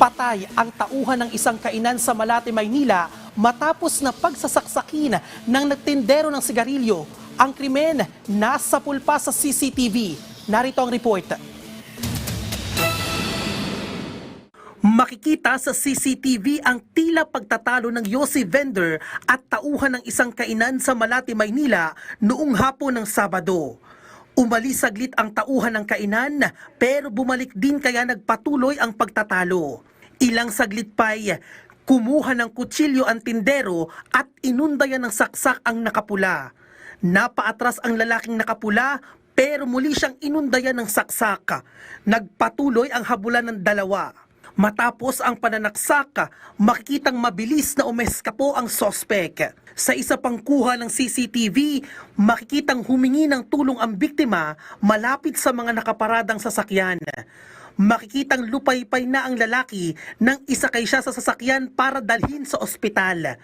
Patay ang tauhan ng isang kainan sa Malate, Maynila matapos na pagsasaksakin ng nagtindero ng sigarilyo. Ang krimen nasa pulpa sa CCTV. Narito ang report. Makikita sa CCTV ang tila pagtatalo ng Yossi vendor at tauhan ng isang kainan sa Malate, Maynila noong hapon ng Sabado. Umalis saglit ang tauhan ng kainan pero bumalik din kaya nagpatuloy ang pagtatalo. Ilang saglit pa'y kumuha ng kutsilyo ang tindero at inundayan ng saksak ang nakapula. Napaatras ang lalaking nakapula pero muli siyang inundayan ng saksak. Nagpatuloy ang habulan ng dalawa. Matapos ang pananaksak, makikitang mabilis na umeskapo ang sospek. Sa isa pang kuha ng CCTV, makikitang humingi ng tulong ang biktima malapit sa mga nakaparadang sasakyan. Makikitang lupaypay na ang lalaki nang isakay siya sa sasakyan para dalhin sa ospital.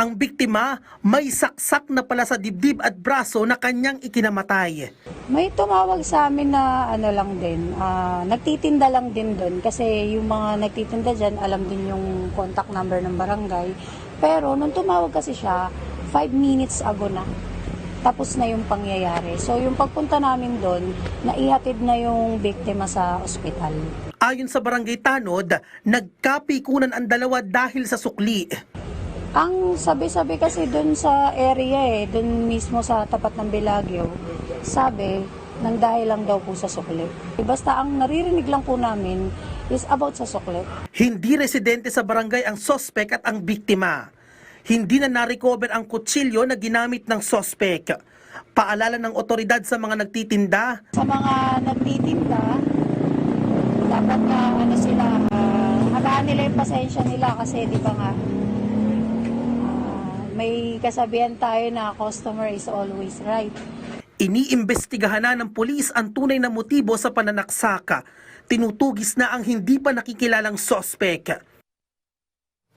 Ang biktima may saksak na pala sa dibdib at braso na kanyang ikinamatay. May tumawag sa amin na ano lang din, ah, nagtitinda lang din doon kasi yung mga nagtitinda dyan alam din yung contact number ng barangay. Pero nung tumawag kasi siya, 5 minutes ago na. Tapos na yung pangyayari. So yung pagpunta namin doon, naihatid na yung biktima sa ospital. Ayon sa barangay Tanod, nagkapikunan ang dalawa dahil sa sukli. Ang sabi-sabi kasi doon sa area eh, doon mismo sa tapat ng Bilagyo, sabi, nang dahil lang daw po sa sukli. Basta ang naririnig lang po namin is about sa sukli. Hindi residente sa barangay ang sospek at ang biktima. Hindi na na-recover ang kutsilyo na ginamit ng sospek. Paalala ng otoridad sa mga nagtitinda, Sa mga nagtitinda, dapat nga ano sila, uh, habaan nila yung pasensya nila kasi di ba nga, may kasabihan tayo na customer is always right. iniimbestigahan na ng pulis ang tunay na motibo sa pananaksaka. Tinutugis na ang hindi pa nakikilalang sospek.